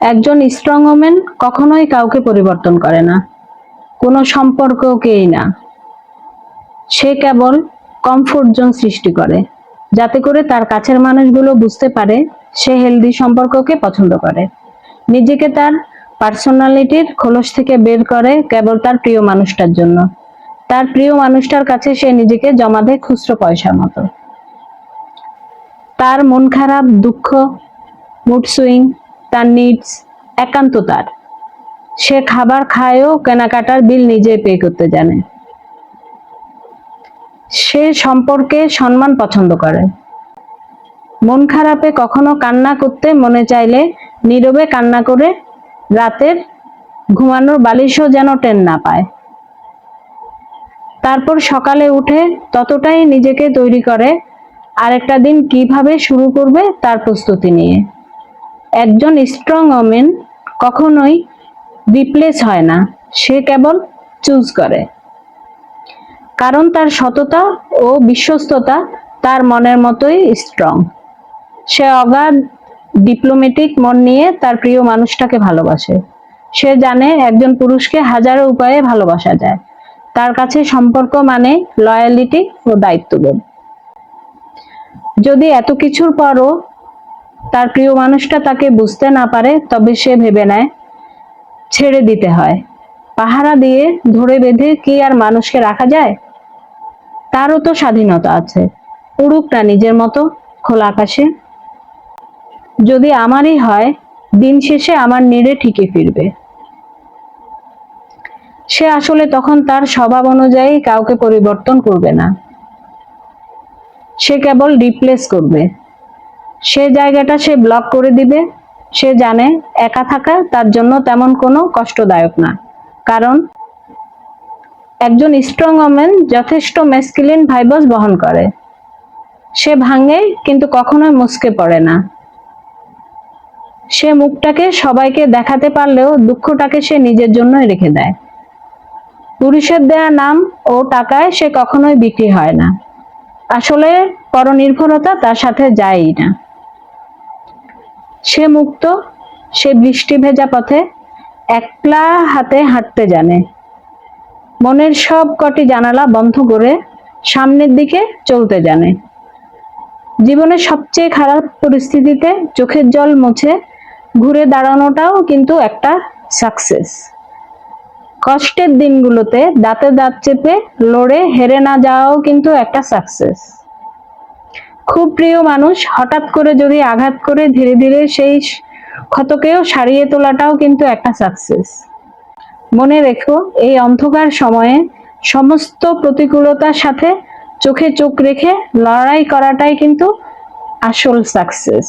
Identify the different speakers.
Speaker 1: একজন strong women কখনোই কাউকে পরিবর্তন করে না। কোনো সম্পর্ককেই না। সে কেবল কমফোর্ট জোন সৃষ্টি করে, যাতে করে তার কাছের মানুষগুলো বুঝতে পারে সে হেলদি সম্পর্ককে পছন্দ করে। নিজেকে তার পার্সোনালিটির খোলস থেকে বের করে কেবল তার প্রিয় মানুষটার জন্য। তার প্রিয় মানুষটার কাছে সে নিজেকে জমা দেয় খুচরো পয়সার মতো। তার মন খারাপ, দুঃখ মুড সুইং তার নিডস একান্ত তার সে খাবার খায়ও কেনাকাটার বিল নিজে পে করতে জানে। সে সম্পর্কে সম্মান পছন্দ করে। মন খারাপে কখনো কান্না করতে মনে চাইলে নীরবে কান্না করে রাতের ঘুমানোর বালিশও যেন টেন না পায়। তারপর সকালে উঠে ততটাই নিজেকে তৈরি করে, আরেকটা দিন কীভাবে শুরু করবে তার প্রস্তুতি নিয়ে। একজন স্ট্রং ওমেন কখনোই রিপ্লেস হয় না। সে কেবল চুজ করে। কারণ তার সততা ও বিশ্বস্ততা তার মনের মতোই স্ট্রং সে অগাধ ডিপ্লোম্যাটিক মন নিয়ে তার প্রিয় মানুষটাকে ভালোবাসে। সে জানে একজন পুরুষকে হাজারো উপায়ে ভালোবাসা যায়। তার কাছে সম্পর্ক মানে লয়ালিটি ও দায়িত্ববোধ। যদি এত কিছুর পরও তার প্রিয় মানুষটা তাকে বুঝতে না পারে, তবে সে ভেবে নেয়, ছেড়ে দিতে হয়। পাহারা দিয়ে ধরে বেঁধে কি আর মানুষকে রাখা যায়? তারও তো স্বাধীনতা আছে। উড়ুক না নিজের মতো খোলা আকাশে। যদি আমারই হয়, দিন শেষে আমার নিড়ে ঠিকই ফিরবে। সে আসলে তখন তার স্বভাব অনুযায়ী কাউকে পরিবর্তন করবে না। সে কেবল রিপ্লেস করবে। সে জায়গাটা সে ব্লক করে দিবে, সে জানে একা থাকা তার জন্য তেমন কোনো কষ্টদায়ক না। কারণ একজন স্ট্রং ওমেন যথেষ্ট মেসকিলিন ভাইবাস বহন করে। সে ভাঙে কিন্তু কখনোই মুসকে পড়ে না। সে মুখটাকে সবাইকে দেখাতে পারলেও দুঃখটাকে সে নিজের জন্যই রেখে দেয়। পুরুষের দেয়া নাম ও টাকায় সে কখনোই বিক্রি হয় না। আসলে পরনির্ভরতা তার সাথে যায়ই না। সে মুক্ত, সে বৃষ্টি ভেজা পথে একলা হাতে হাঁটতে জানে। মনের সব কটি জানালা বন্ধ করে সামনের দিকে চলতে জানে। জীবনের সবচেয়ে খারাপ পরিস্থিতিতে চোখের জল মুছে ঘুরে দাঁড়ানোটাও কিন্তু একটা সাকসেস কষ্টের দিনগুলোতে দাঁতে দাঁত চেপে লড়ে হেরে না যাওয়াও কিন্তু একটা সাকসেস খুব প্রিয় মানুষ, হঠাৎ করে যদি আঘাত করে ধীরে ধীরে সেই ক্ষতকেও সারিয়ে তোলাটাও কিন্তু একটা সাকসেস মনে রেখো, এই অন্ধকার সময়ে সমস্ত প্রতিকূলতার সাথে চোখে চোখ রেখে লড়াই করাটাই কিন্তু আসল সাকসেস